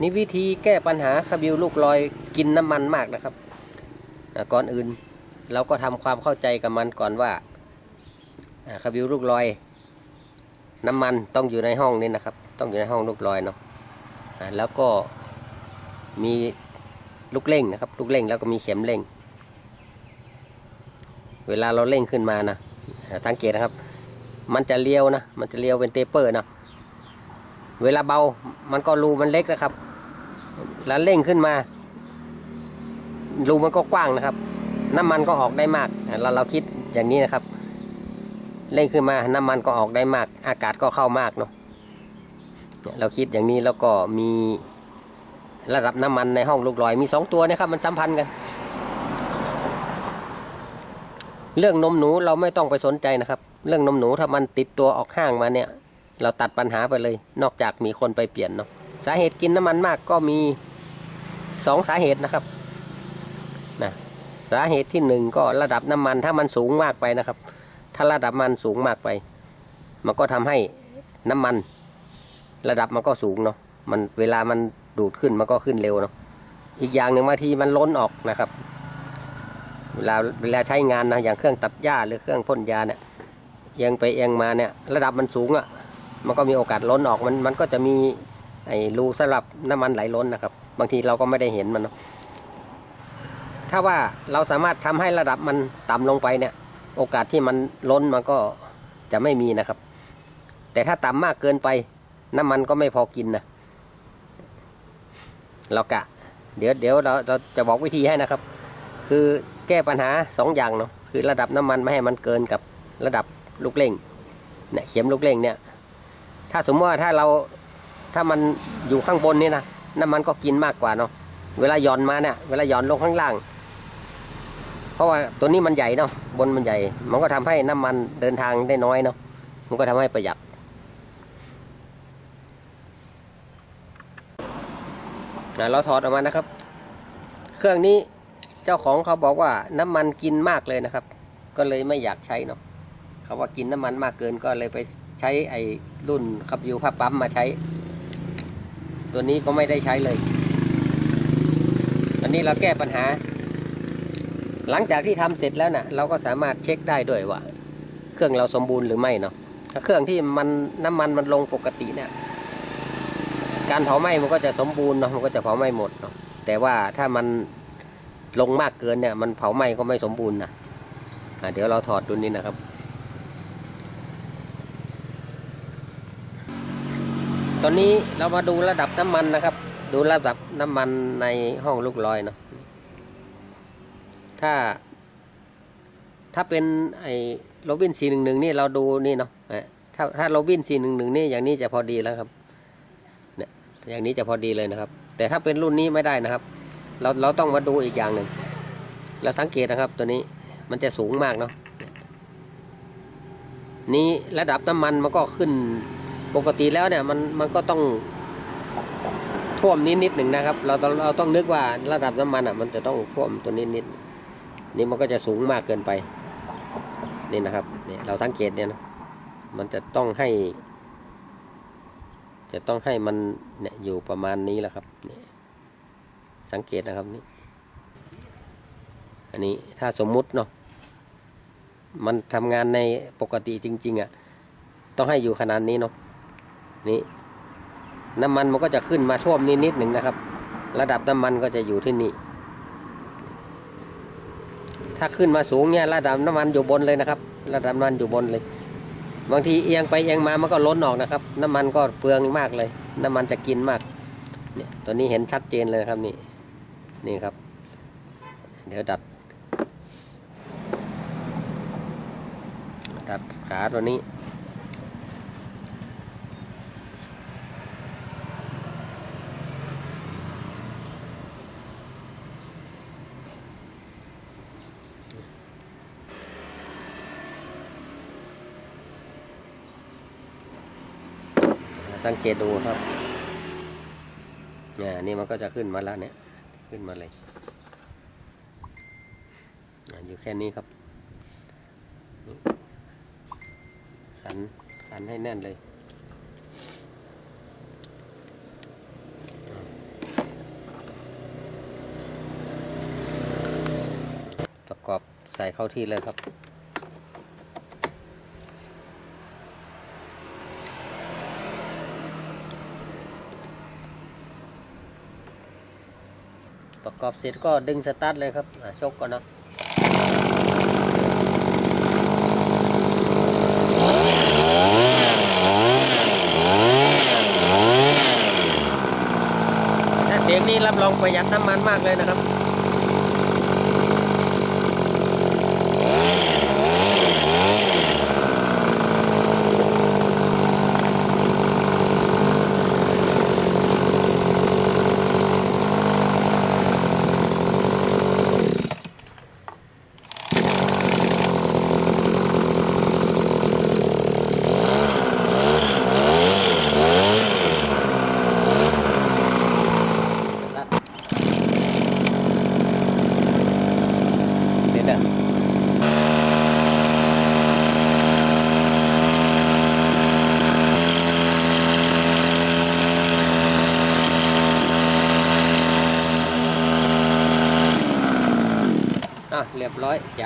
นี่วิธีแก้ปัญหาคาบิวลูกลอยกินน้ำมันมากนะครับก่อนอื่นเราก็ทำความเข้าใจกับมันก่อนว่าอ่าคาบิวลูกลอย น้ำมันต้องอยู่ในห้องนี้นะครับ ต้องอยู่ในห้องลูกลอยเนาะแล้วก็มีลูกเร่งนะครับ ลูกเร่งแล้วก็มีเข็มเร่ง เวลาเราเร่งขึ้นมานะสังเกตนะครับ มันจะเลี้ยวนะ มันจะเลี้ยวเป็นเตเปอร์นะ เวลาเบามันก็รูมันเล็กนะครับ แล้วเร่งขึ้นมา รูมันก็กว้างนะครับ น้ำมันก็ออกได้มากเราเราคิดอย่างนี้นะครับ เร่งขึ้นมาน้ำมันก็ออกได้มาก อากาศก็เข้ามากเนาะเราคิดอย่างนี้แล้วก็มีระดับน้ำมันในห้องลูกลอยมีสองตัวนะครับ มันสัมพันธ์กัน เรื่องนมหนูเราไม่ต้องไปสนใจนะครับ เรื่องนมหนูถ้ามันติดตัวออกห้างมาเนี่ย เราตัดปัญหาไปเลย นอกจากมีคนไปเปลี่ยนเนาะสาเหตุกินน้ำมันมากก็มีสองสาเหตุนะครับนะสาเหตุที่หนึ่งก็ระดับน้ำมันถ้ามันสูงมากไปนะครับ ถ้าระดับมันสูงมากไป มันก็ทำให้น้ำมัน ระดับมันก็สูงเนาะมันเวลามันดูดขึ้นมันก็ขึ้นเร็วเนาะอีกอย่างหนึ่งบางทีมันล้นออกนะครับ เวลาเวลาใช้งานนะอย่างเครื่องตัดหญ้าหรือเครื่องพ่นยาเนี่ยเอียงไปเอียงมาเนี่ย ระดับมันสูงอะ่ะ มันก็มีโอกาสล้นออกมันมันก็จะมีไอ้รูสำหรับน้ำมันไหลล้นนะครับ บางทีเราก็ไม่ได้เห็นมันถ้าว่าเราสามารถทำให้ระดับมันต่ำลงไปเนี่ย โอกาสที่มันล้นมันก็จะไม่มีนะครับ แต่ถ้าต่ำมากเกินไป น้ำมันก็ไม่พอกินนะเรากะ เดี๋ยวเดี๋ยวเราเราจะบอกวิธีให้นะครับ คือแก้ปัญหาสองอย่างเนาะคือระดับน้ำมันไม่ให้มันเกินกับระดับลูกเร่งเนี่ยเข็มลูกเร่งเนี่ย ถ้าสมมติว่าถ้าเราถ้ามันอยู่ข้างบนนี่นะน้ำมันก็กินมากกว่าเนาะเวลาหย่อนมาเนี่ยเวลาหย่อนลงข้างล่าง เพราะว่าตัวนี้มันใหญ่เนาะบนมันใหญ่ มันก็ทำให้น้ำมันเดินทางได้น้อยเนาะมันก็ทำให้ประหยัดนะเราถอดออกมานะครับ เครื่องนี้เจ้าของเขาบอกว่าน้ำมันกินมากเลยนะครับ ก็เลยไม่อยากใช้เนาะเขาว่ากินน้ำมันมากเกินก็เลยไป ใช้ไอ้รุ่นขับยูผ้าปั๊มมาใช้ ตัวนี้ก็ไม่ได้ใช้เลยอันนี้เราแก้ปัญหา หลังจากที่ทำเสร็จแล้วนะ่ะ เราก็สามารถเช็คได้ด้วยว่า เครื่องเราสมบูรณ์หรือไม่เนาะถ้าเครื่องที่มันน้ำมันมันลงปกติเนี่ย การเผาไหม้มันก็จะสมบูรณ์เนาะมันก็จะเผาไหม้หมดเนาะแต่ว่าถ้ามันลงมากเกินเนี่ย มันเผาไหม้ก็ไม่สมบูรณ์นะอะเดี๋ยวเราถอดดูนี้นะครับ ตอนนี้เรามาดูระดับน้ำมันนะครับ ดูระดับน้ำมันในห้องลูกลอยเนาะถ้า ถ้าเป็นไอ้โรบินสี่หนึ่งหนึ่งนี่เราดูนี่เนาะถ้าถ้าโรบินสี่หนึ่งหนึ่งนี่อย่างนี้จะพอดีแล้วครับเนี่ยอย่างนี้จะพอดีเลยนะครับ แต่ถ้าเป็นรุ่นนี้ไม่ได้นะครับ เราเราต้องมาดูอีกอย่างหนึ่งเราสังเกตนะครับตัวนี้มันจะสูงมากเนาะนี่ระดับน้ำมันมันก็ขึ้น ปกติแล้วเนี่ยมันมันก็ต้องท่วมนิดนิดหนึ่งนะครับ เราต้องเราต้องนึกว่าระดับน้ำมันอะมันจะต้องท่วมตัวนิดนิดนี่มันก็จะสูงมากเกินไปนี่นะครับเนี่ยเราสังเกตเนี่ยนะมันจะต้องให้ จะต้องให้มันเนี่ยอยู่ประมาณนี้แหละครับเนี่ยสังเกตนะครับนี่อันนี้ถ้าสมมุติเนาะมันทำงานในปกติจริง ๆอะ่ะต้องให้อยู่ขนาดนี้เนาะ นี่น้ำมันมันก็จะขึ้นมาท่วมนิดๆหนึ่งนะครับ ระดับน้ำมันก็จะอยู่ที่นี่ ถ้าขึ้นมาสูงเนี่ยระดับน้ำมันอยู่บนเลยนะครับ ระดับน้ำมันอยู่บนเลย บางทีเอียงไปเอียงมามันก็ล้นออกนะครับ น้ำมันก็เปลืองมากเลย น้ำมันจะกินมาก เนี่ยตัวนี้เห็นชัดเจนเลยครับนี่ นี่ครับ เดี๋ยวดัดดัดขาตัวนี้ สังเกตดูครับเนี่ยนี่มันก็จะขึ้นมาแล้วเนี่ย ขึ้นมาเลย อยู่แค่นี้ครับขันขันให้แน่นเลยประกอบใส่เข้าที่เลยครับ ประกอบเสร็จก็ดึงสตาร์ทเลยครับชกก่อนเนาะถ้าเสียงนี้รับรองประหยัดน้ำมันมากเลยนะครับ อะเ